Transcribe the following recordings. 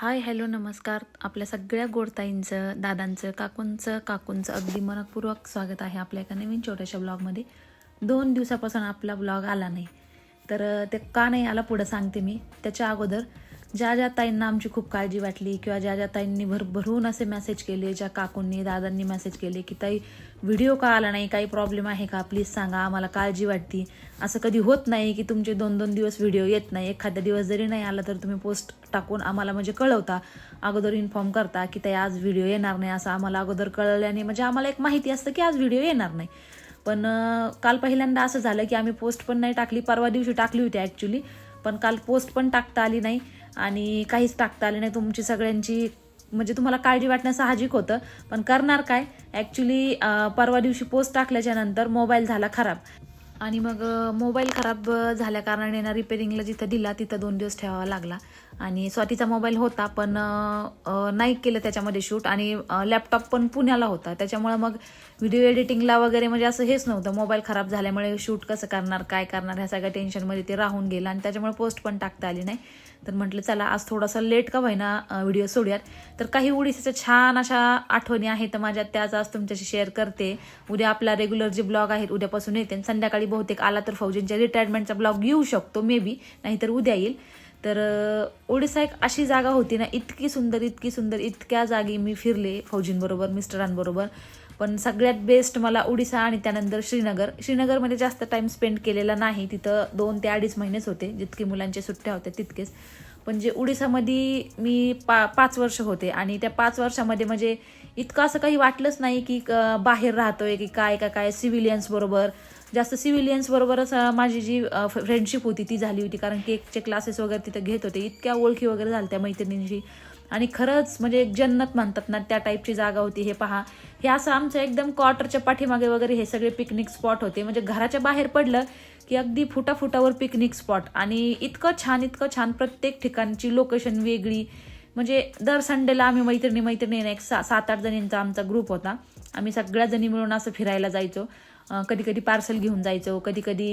Hi hello नमस्कार. आपल्या सगळ्या गोडताईंचं दादांचं काकूंचं काकूंचं अगदी मनपूर्वक स्वागत आहे आपल्या एका नवीन छोट्याशा ब्लॉगमध्ये. दोन दिवसापासून आपला ब्लॉग आला नाही. तर ते का नाही आला पुढं सांगते मी. त्याच्या अगोदर ज्या ज्या ताईंना आमची खूप काळजी वाटली किंवा ज्या ज्या ताईंनी भरभरून असे मेसेज केले ज्या काकूंनी दादांनी मेसेज केले की ताई व्हिडिओ का आला नाही? काही प्रॉब्लेम आहे का? प्लीज सांगा आम्हाला काळजी वाटती. असं कधी होत नाही की तुमचे दोन दोन दिवस व्हिडिओ येत नाही. एखादा दिवस जरी नाही आला तर तुम्ही पोस्ट टाकून आम्हाला म्हणजे कळवता. अगोदर इन्फॉर्म करता की ताई आज व्हिडिओ येणार नाही. असं आम्हाला अगोदर कळल्याने म्हणजे आम्हाला एक माहिती असतं की आज व्हिडिओ येणार नाही. पण काल पहिल्यांदा असं झालं की आम्ही पोस्ट पण नाही टाकली. परवा दिवशी टाकली होती ॲक्च्युली पण काल पोस्ट पण टाकता आली नाही. आणि काहीच टाकता आले नाही. तुमची सगळ्यांची म्हणजे तुम्हाला काळजी वाटणं साहजिक होतं. पण करणार काय? ॲक्च्युली परवा दिवशी पोस्ट टाकल्याच्या नंतर मोबाईल झाला खराब. आणि मग मोबाईल खराब झाल्या कारणाने ना रिपेरिंगला जिथं दिला तिथं दोन दिवस ठेवावा लागला. आणि स्वातीचा मोबाईल होता पण नाही केलं त्याच्यामध्ये शूट आणि लॅपटॉप पण पुण्याला होता. त्याच्यामुळं मग व्हिडिओ एडिटिंगला वगैरे म्हणजे असं हेच नव्हतं. मोबाईल खराब झाल्यामुळे शूट कसं करणार काय करणार ह्या सगळ्या टेन्शनमध्ये ते राहून गेलं. आणि त्याच्यामुळे पोस्ट पण टाकता आली नाही. तर म्हटलं चला आज थोडासा लेट का होईना व्हिडिओ सोडूयात. तर काही उडीसाच्या छान अशा आठवणी आहेत तर माझ्या त्याच आज तुमच्याशी शेअर करते. उद्या आपला रेग्युलर जे ब्लॉग आहेत उद्यापासून येते. आणि संध्याकाळी बहुतेक आला तर फौजींच्या रिटायरमेंटचा ब्लॉग येऊ शकतो मे बी नाहीतर उद्या येईल. तर ओडिसा एक अशी जागा होती ना इतकी सुंदर इतकी सुंदर इतक्या जागी मी फिरले फौजींबरोबर मिस्टरांबरोबर. पण सगळ्यात बेस्ट मला ओडिसा आणि त्यानंतर श्रीनगर. श्रीनगरमध्ये जास्त टाइम स्पेंड केलेला नाही. तिथं दोन ते अडीच महिनेच होते. जितके मुलांच्या सुट्ट्या होत्या तितकेच. पण जे उडीसामध्ये मी पा पाच वर्ष होते आणि त्या पाच वर्षामध्ये म्हणजे इतकं असं काही वाटलंच नाही की बाहेर राहतोय की काय का काय सिव्हिलियन्सबरोबर जास्त सिव्हिलियन्सबरोबरच माझी जी फ्रेंडशिप होती ती झाली होती. कारण केकचे क्लासेस वगैरे तिथं घेत होते. इतक्या ओळखी वगैरे झाल्या त्या मैत्रिणींशी. आणि खरंच म्हणजे एक जन्नत म्हणतात ना त्या टाईपची जागा होती हे पहा. हे असं आमचं एकदम क्वार्टरच्या पाठीमागे वगैरे हे सगळे पिकनिक स्पॉट होते. म्हणजे घराच्या बाहेर पडलं की अगदी फुटाफुटावर पिकनिक स्पॉट आणि इतकं छान इतकं छान प्रत्येक ठिकाणची लोकेशन वेगळी. म्हणजे दर संडेला आम्ही मैत्रिणी मैत्रिणी एक सा सात आठ जणींचा आमचा ग्रुप होता. आम्ही सगळ्या जणी मिळून असं फिरायला जायचो. कधी कधी पार्सल घेऊन जायचो कधी कधी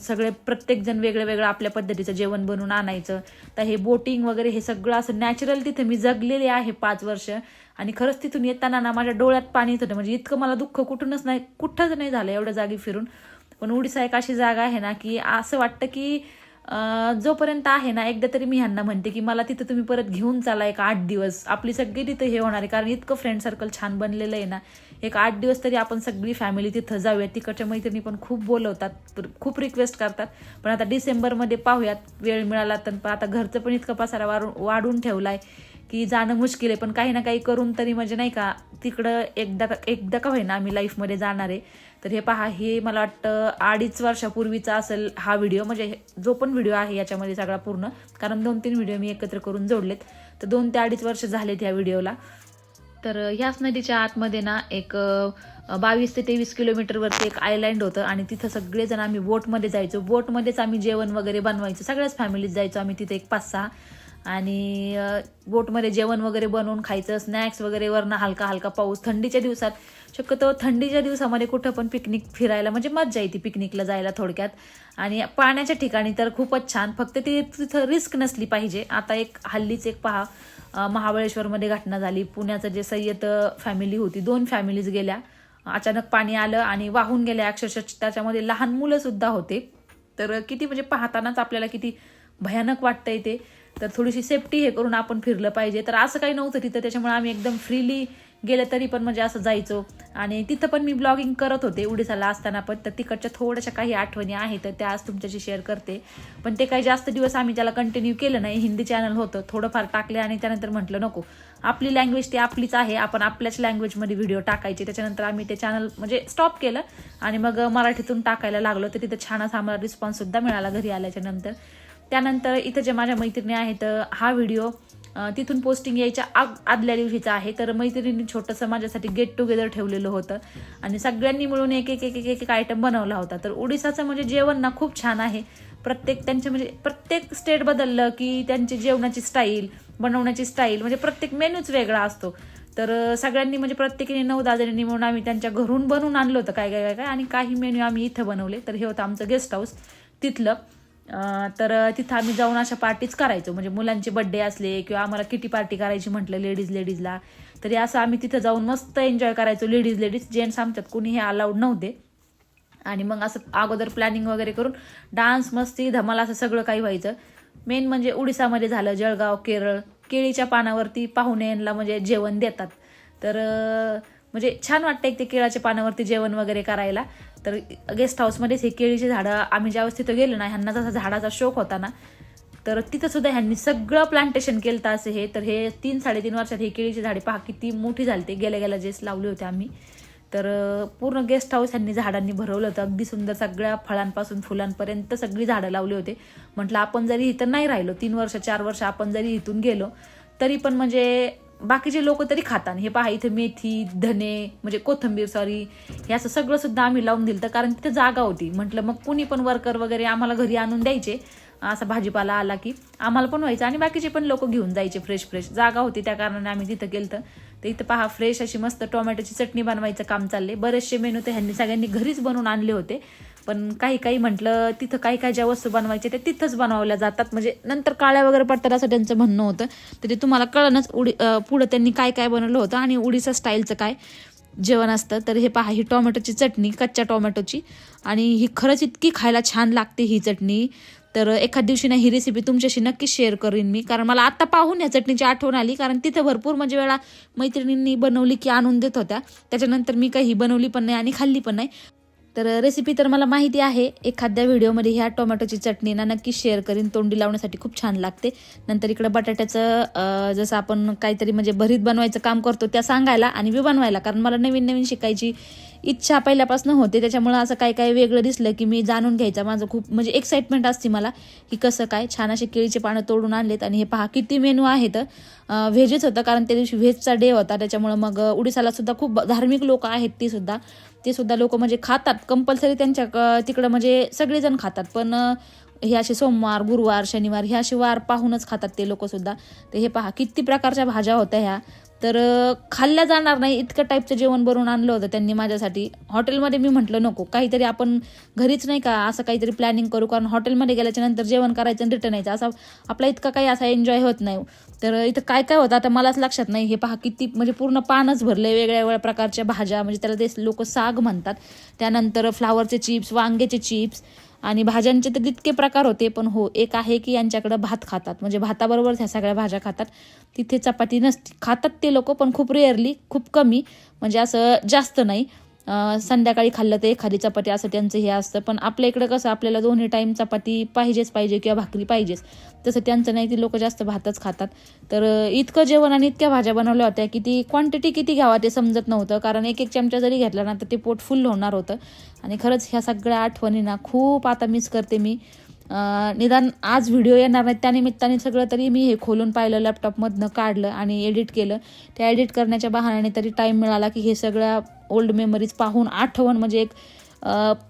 सगळे प्रत्येकजण वेगळं वेगळं आपल्या पद्धतीचं जेवण बनवून आणायचं. तर हे बोटिंग वगैरे हे सगळं असं नॅचरल तिथे मी जगलेले आहे पाच वर्ष. आणि खरंच तिथून येताना ना माझ्या डोळ्यात पाणी येत होतं. म्हणजे इतकं मला दुःख कुठूनच नाही कुठंच नाही झालं एवढ्या जागी फिरून. पण उडीसा एक अशी जागा आहे ना की असं वाटतं की जोपर्यंत आहे ना एकदा तरी मी ह्यांना म्हणते की मला तिथं तुम्ही परत घेऊन चाला एक आठ दिवस. आपली सगळी तिथं हे होणार आहे कारण इतकं फ्रेंड सर्कल छान बनलेलं आहे ना. एक आठ दिवस तरी आपण सगळी फॅमिली तिथं जाऊयात. तिकडच्या मैत्रिणी पण खूप बोलवतात खूप रिक्वेस्ट करतात. पण आता डिसेंबरमध्ये पाहूयात वेळ मिळाला तर. आता घरचं पण इतकं पसारा वाढून वाढून ठेवला आहे की जाणं मुश्किल आहे. पण काही ना काही करून तरी म्हणजे नाही का तिकडं एकदा एकदा का होईना आम्ही लाईफमध्ये जाणार आहे. तर हे पहा हे मला वाटतं अडीच वर्षापूर्वीचा असेल हा व्हिडिओ. म्हणजे हे- जो पण व्हिडिओ आहे याच्यामध्ये सगळा पूर्ण. कारण दोन तीन व्हिडिओ मी एकत्र करून जोडलेत. तर दोन ते अडीच वर्ष झालेत या व्हिडिओला. तर ह्याच नदीच्या आतमध्ये ना एक बावीस ते तेवीस किलोमीटरवरती एक आयलँड होतं आणि तिथं सगळेजण आम्ही बोटमध्ये जायचो. बोटमध्येच आम्ही जेवण वगैरे बनवायचो. सगळ्याच फॅमिलीत जायचो. आम्ही तिथे एक पाच सहा आणि बोटमध्ये जेवण वगैरे बनवून खायचं स्नॅक्स वगैरे वरनं हलका हलका पाऊस थंडीच्या दिवसात. शक्यतो थंडीच्या दिवसामध्ये कुठं पण पिकनिक फिरायला म्हणजे मज्जा येते पिकनिकला जायला थोडक्यात. आणि पाण्याच्या ठिकाणी तर खूपच छान फक्त ती तिथं रिस्क नसली पाहिजे. आता एक हल्लीच एक पहा महाबळेश्वरमध्ये घटना झाली. पुण्याचं जे सय्यद फॅमिली होती दोन फॅमिलीज गेल्या. अचानक पाणी आलं आणि वाहून गेल्या अक्षरशः. त्याच्यामध्ये लहान मुलंसुद्धा होते. तर किती म्हणजे पाहतानाच आपल्याला किती भयानक वाटतंय ते. तर थोडीशी सेफ्टी हे करून आपण फिरलं पाहिजे. तर असं काही नव्हतं तिथं त्याच्यामुळे आम्ही एकदम फ्रीली गेलं तरी पण म्हणजे असं जायचो. आणि तिथं पण मी ब्लॉगिंग करत होते उडीसाला असताना पण. तर तिकडच्या थोड्याशा काही आठवणी आहेत तर त्या आज तुमच्याशी शेअर करते. पण ते काही जास्त दिवस आम्ही त्याला कंटिन्यू केलं नाही. हिंदी चॅनल होतं थोडंफार टाकले आणि त्यानंतर म्हटलं नको. आपली लँग्वेज ती आपलीच आहे. आपण आपल्याच लँग्वेजमध्ये व्हिडिओ टाकायचे. त्याच्यानंतर आम्ही ते चॅनल म्हणजे स्टॉप केलं आणि मग मराठीतून टाकायला लागलो. तर तिथं छान असा आम्हाला रिस्पॉन्ससुद्धा मिळाला घरी आल्याच्यानंतर. त्यानंतर इथं जे माझ्या मैत्रिणी आहेत हा व्हिडिओ तिथून पोस्टिंग यायच्या आग आदल्या दिवशीचा आहे. तर मैत्रिणींनी छोटंसं माझ्यासाठी गेट टुगेदर ठेवलेलं होतं. आणि सगळ्यांनी मिळून एक एक एक एक एक आयटम बनवला होता. तर ओडिसाचं म्हणजे जेवण ना खूप छान आहे. प्रत्येक त्यांचे म्हणजे प्रत्येक स्टेट बदललं की त्यांची जेवणाची स्टाईल बनवण्याची स्टाईल म्हणजे प्रत्येक मेन्यूच वेगळा असतो. तर सगळ्यांनी म्हणजे प्रत्येकीने नऊ दादरींनी म्हणून आम्ही त्यांच्या घरून बनवून आणलं होतं. काय काय काय काय? आणि काही मेन्यू आम्ही इथं बनवले. तर हे होतं आमचं गेस्ट हाऊस तिथलं. तर तिथं आम्ही जाऊन अशा पार्टीच करायचो. म्हणजे मुलांचे बड्डे असले किंवा आम्हाला किटी पार्टी करायची म्हटलं लेडीज लेडीजला तरी असं आम्ही तिथं जाऊन मस्त एन्जॉय करायचो लेडीज लेडीज जेंट्स आमच्यात कोणी हे अलाउड नव्हते. आणि मग असं अगोदर प्लॅनिंग वगैरे करून डान्स मस्ती धमाल असं सगळं काही व्हायचं. मेन म्हणजे उडीसामध्ये झालं जळगाव केरळ. केळीच्या पानावरती पाहुण्यांना म्हणजे जेवण देतात. तर म्हणजे छान वाटतं एक ते केळाच्या पानावरती जेवण वगैरे करायला. तर गेस्ट हाऊसमध्येच हे केळीची झाडं आम्ही ज्यावेळेस तिथं गेलो ना ह्यांना जसा झाडाचा शौक होता ना. तर तिथं सुद्धा ह्यांनी सगळं प्लांटेशन केलं तर असं हे. तर हे तीन साडेतीन वर्षात हे केळीची झाडे पहा किती मोठी झाली ते गेल्या गेल्या जेस लावले होते आम्ही. तर पूर्ण गेस्ट हाऊस ह्यांनी झाडांनी भरवलं होतं. अगदी सुंदर सगळ्या फळांपासून फुलांपर्यंत सगळी झाडं लावली होते. म्हटलं आपण जरी इथं नाही राहिलो तीन वर्ष चार वर्ष आपण जरी इथून गेलो तरी पण म्हणजे बाकीचे लोक तरी खातात. हे पहा इथं मेथी धने म्हणजे कोथंबीर सॉरी हे असं सगळं सुद्धा आम्ही लावून दिलं तर कारण तिथं जागा होती. म्हटलं मग कुणी पण वर्कर वगैरे आम्हाला घरी आणून द्यायचे. असा भाजीपाला आला की आम्हाला पण व्हायचं आणि बाकीचे पण लोक घेऊन जायचे फ्रेश फ्रेश जागा होती त्या कारणाने आम्ही तिथं गेलं तर इथं पहा फ्रेश अशी मस्त टोमॅटोची चटणी बनवायचं काम चालले बरेचसे मेनू ते ह्यांनी सगळ्यांनी घरीच बनवून आणले होते. पण काही काही म्हटलं तिथं काही काही ज्या वस्तू बनवायच्या त्या तिथंच बनवल्या जातात. म्हणजे नंतर काळ्या वगैरे पडतात असं त्यांचं म्हणणं होतं. तर ते तुम्हाला कळणच उडी पुढं त्यांनी काय काय बनवलं होतं आणि उडीचा स्टाईलचं काय जेवण असतं. तर हे पहा ही टोमॅटोची चटणी कच्च्या टोमॅटोची. आणि ही खरंच इतकी खायला छान लागते ही चटणी. तर एखाद दिवशी ना ही रेसिपी तुमच्याशी नक्कीच शेअर करीन मी. कारण मला आता पाहून या चटणीची आठवण आली. कारण तिथे भरपूर म्हणजे वेळा मैत्रिणींनी बनवली की आणून देत होत्या. त्याच्यानंतर मी काही बनवली पण नाही आणि खाल्ली पण नाही. तर रेसिपी तर मला माहिती आहे. एखाद्या व्हिडिओमध्ये ह्या टोमॅटोची चटणी ना नक्की शेअर करीन. तोंडी लावण्यासाठी खूप छान लागते. नंतर इकडं बटाट्याचं जसं आपण काहीतरी म्हणजे भरीत बनवायचं काम करतो त्या सांगायला आणि मी बनवायला. कारण मला नवीन नवीन शिकायची इच्छा पहिल्यापासून होते. त्याच्यामुळं असं काय काय वेगळं दिसलं की मी जाणून घ्यायचं. माझं खूप म्हणजे एक्साइटमेंट असते मला की कसं काय छान असे केळीचे पानं तोडून आणलेत आणि हे पहा किती मेनू आहेत. व्हेजच होतं कारण त्या दिवशी व्हेजचा डे होता. त्याच्यामुळं मग अं, उडीसाला सुद्धा खूप धार्मिक लोक आहेत ती सुद्धा. ते सुद्धा लोक म्हणजे खातात कंपल्सरी त्यांच्या क- तिकडं म्हणजे सगळेजण खातात. पण हे असे सोमवार गुरुवार शनिवार हे असे वार पाहूनच खातात ते लोक सुद्धा. तर हे पहा किती प्रकारच्या भाज्या होत्या ह्या. तर खाल्ल्या जाणार नाही इतकं टाईपचं जेवण बनवून आणलं होतं त्यांनी माझ्यासाठी. हॉटेलमध्ये मी म्हटलं नको काहीतरी आपण घरीच नाही का असं काहीतरी प्लॅनिंग करू कारण हॉटेलमध्ये गेल्याच्यानंतर जेवण करायचं आणि रिटर्न यायचं असा आपला इतका काही असा एन्जॉय होत नाही. तर इथं काय काय होतं आता मलाच लक्षात नाही हे पहा किती म्हणजे पूर्ण पानच भरले वेगळ्या वेगळ्या प्रकारच्या भाज्या म्हणजे त्याला ते लोक साग म्हणतात. त्यानंतर फ्लावरचे चिप्स वांग्याचे चिप्स आणि भाज्यांचे तर तितके प्रकार होते पण हो एक आहे की यांच्याकडं भात खातात. म्हणजे भाताबरोबर ह्या सगळ्या भाज्या खातात. तिथे चपाती नसते. खातात ते लोक पण खूप रेअरली खूप कमी. म्हणजे असं जास्त नाही. संध्याकाळी खाल्लं तर एखादी चपाती असं त्यांचं हे असतं. पण आपल्या इकडं कसं आपल्याला दोन्ही टाईम चपाती पाहिजेच पाहिजे किंवा भाकरी पाहिजेच. तसं त्यांचं नाही ती लोक जास्त भातच खातात. तर इतकं जेवण आणि इतक्या भाज्या बनवल्या होत्या की ती क्वांटिटी किती घ्यावा ते समजत नव्हतं. कारण एक एक चमचा जरी घेतला ना तर ते पोट फुल होणार होतं. आणि खरंच ह्या सगळ्या आठवणींना खूप आता मिस करते मी. निदान आज व्हिडिओ येणार नाही त्यानिमित्ताने सगळं तरी मी हे खोलून पाहिलं लॅपटॉपमधनं काढलं आणि एडिट केलं. त्या एडिट करण्याच्या बहाण्याने तरी टाईम मिळाला की हे सगळ्या ओल्ड मेमरीज पाहून आठवण म्हणजे एक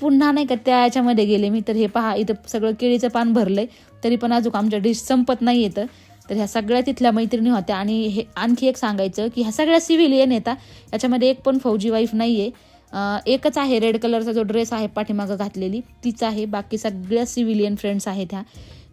पुन्हा नाही का त्या याच्यामध्ये गेले मी तर हे पहा इथं सगळं केळीचं पान भरलंय तरी पण अजून आमच्या डिश संपत नाही येतं. तर ह्या सगळ्या तिथल्या मैत्रिणी होत्या आणि हे आणखी एक सांगायचं की ह्या सगळ्या सिव्हिलियन येतात याच्यामध्ये एक पण फौजी वाईफ नाही आहे एकच आहे रेड कलरचा जो ड्रेस आहे पाठीमागं घातलेली तीच आहे. बाकी सगळ्या सिव्हिलियन फ्रेंड्स आहेत ह्या.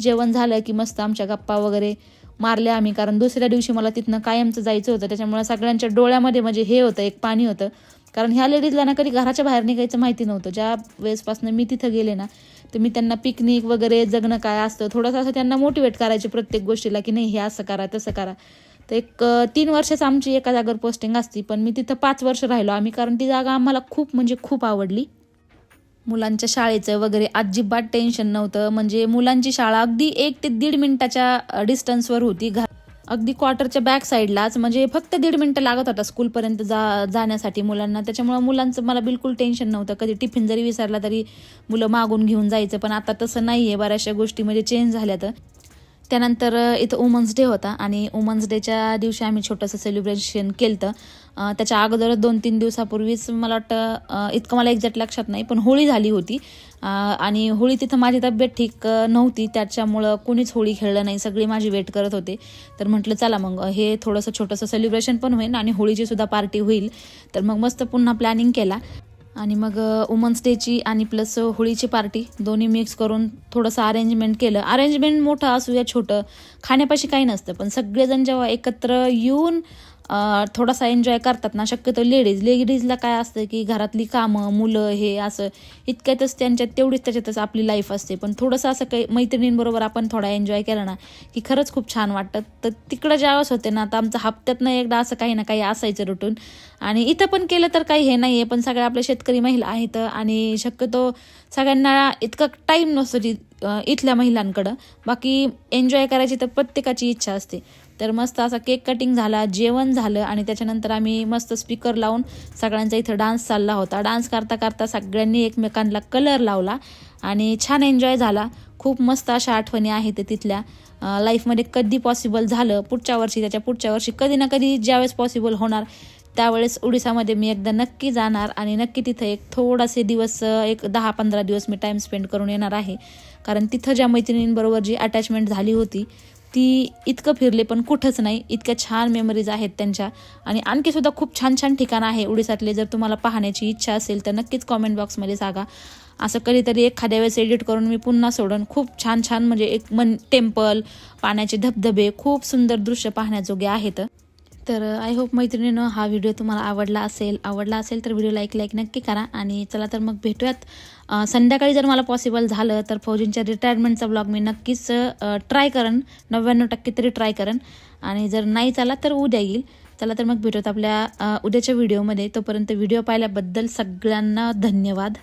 जेवण झालं की मस्त आमच्या गप्पा वगैरे मारल्या आम्ही कारण दुसऱ्या दिवशी मला तिथनं कायमचं जायचं होतं त्याच्यामुळे सगळ्यांच्या डोळ्यामध्ये म्हणजे हे होतं एक पाणी होतं. कारण ह्या लेडीजला ना कधी घराच्या बाहेर निघायचं माहिती नव्हतं. ज्या वेळेसपासून मी तिथं गेले ना तर मी त्यांना पिकनिक वगैरे जगणं काय असतं थोडंसं असं त्यांना मोटिवेट करायचे प्रत्येक गोष्टीला की नाही हे असं करा तसं करा. तर एक तीन वर्षाच आमची एका जागेवर पोस्टिंग असती पण मी तिथं पाच वर्ष राहिलो आम्ही कारण ती जागा आम्हाला खूप म्हणजे खूप आवडली. मुलांच्या शाळेचं वगैरे अजिबात टेन्शन नव्हतं. म्हणजे मुलांची शाळा अगदी एक ते दीड मिनिटाच्या डिस्टन्सवर होती. घा अगदी क्वार्टरच्या बॅक साईडलाच म्हणजे फक्त दीड मिनटं लागत होता स्कूलपर्यंत जा जाण्यासाठी मुलांना. त्याच्यामुळं मुलांचं मला बिलकुल टेन्शन नव्हतं. कधी टिफिन जरी विसरला तरी मुलं मागून घेऊन जायचं. पण आता तसं नाही आहे बऱ्याचशा गोष्टी म्हणजे चेंज झाल्या तर त्यानंतर इथं वुमन्स डे होता. आणि वुमन्स डेच्या दिवशी आम्ही छोटंसं सेलिब्रेशन केलं तर त्याच्या अगोदरच दोन तीन दिवसापूर्वीच मला वाटतं इतकं मला एक्झॅक्ट लक्षात नाही पण होळी झाली होती. आणि होळी तिथं माझी तब्येत ठीक नव्हती. त्याच्यामुळं कोणीच होळी खेळलं नाही. सगळी माझी वेट करत होते. तर म्हटलं चला मग हे थोडंसं छोटंसं सेलिब्रेशन पण होईल आणि होळीची सुद्धा पार्टी होईल. तर मग मस्त पुन्हा प्लॅनिंग केला. आणि मग वुमन्स डेची आणि प्लस होळीची पार्टी दोन्ही मिक्स करून थोडंसं अरेंजमेंट केलं. अरेंजमेंट मोठं असू या छोटं. खाण्यापाशी काही नसतं पण सगळेजण जेव्हा एकत्र येऊन थोडासा एन्जॉय करतात ना. शक्यतो लेडीज लेडीजला काय असतं की घरातली कामं मुलं हे असं इतक्यातच त्यांच्यात तेवढीच त्याच्यातच आपली लाईफ असते. पण थोडंसं असं काही मैत्रिणींबरोबर आपण थोडा एन्जॉय केला ना की खरंच खूप छान वाटतं. तर तिकडं ज्यावेळेस होते ना तर आमचं हप्त्यातनं एकदा असं काही ना काही असायचं रुटून आणि इथं पण केलं तर काही हे नाही आहे पण सगळ्या आपल्या शेतकरी महिला आहेत. आणि शक्यतो सगळ्यांना इतका टाईम नसतो जी इथल्या महिलांकडं. बाकी एन्जॉय करायची तर प्रत्येकाची इच्छा असते. तर मस्त असा केक कटिंग झाला जेवण झालं आणि त्याच्यानंतर आम्ही मस्त स्पीकर लावून सगळ्यांचा इथं डान्स चालला होता. डान्स करता करता सगळ्यांनी एकमेकांना कलर लावला आणि छान एन्जॉय झाला. खूप मस्त अशा आठवणी आहेत तिथल्या. लाईफमध्ये कधी पॉसिबल झालं पुढच्या वर्षी त्याच्या पुढच्या वर्षी कधी ना कधी ज्यावेळेस पॉसिबल होणार त्यावेळेस उडीसामध्ये मी एकदा नक्की जाणार आणि नक्की तिथं एक थोडासे दिवस एक दहा पंधरा दिवस मी टाईम स्पेंड करून येणार आहे. कारण तिथं ज्या मैत्रिणींबरोबर जी अटॅचमेंट झाली होती ती इतकं फिरले पण कुठंच नाही. इतक्या छान मेमरीज आहेत त्यांच्या. आणि आणखी सुद्धा खूप छान छान ठिकाणं आहे उडीसातले. जर तुम्हाला पाहण्याची इच्छा असेल तर नक्कीच कॉमेंट बॉक्समध्ये सांगा असं कधीतरी एखाद्या वेळेस एडिट करून मी पुन्हा सोडून. खूप छान छान म्हणजे एक मन टेम्पल पाण्याचे धबधबे खूप सुंदर दृश्य पाहण्याजोगे आहेत. तर uh, आय होप मैत्रिणीनं हा व्हिडिओ तुम्हाला आवडला असेल. आवडला असेल तर व्हिडिओ लाईक लाईक नक्की करा. आणि चला तर मग भेटूयात. संध्याकाळी जर मला पॉसिबल झालं तर फौजींच्या रिटायरमेंटचा ब्लॉग मी नक्कीच ट्राय करेन. नव्याण्णव टक्के तरी ट्राय करेन. आणि जर नाही चाला तर उद्या येईल. चला तर मग भेटूत आपल्या उद्याच्या व्हिडिओमध्ये तोपर्यंत व्हिडिओ पाहिल्याबद्दल सगळ्यांना धन्यवाद.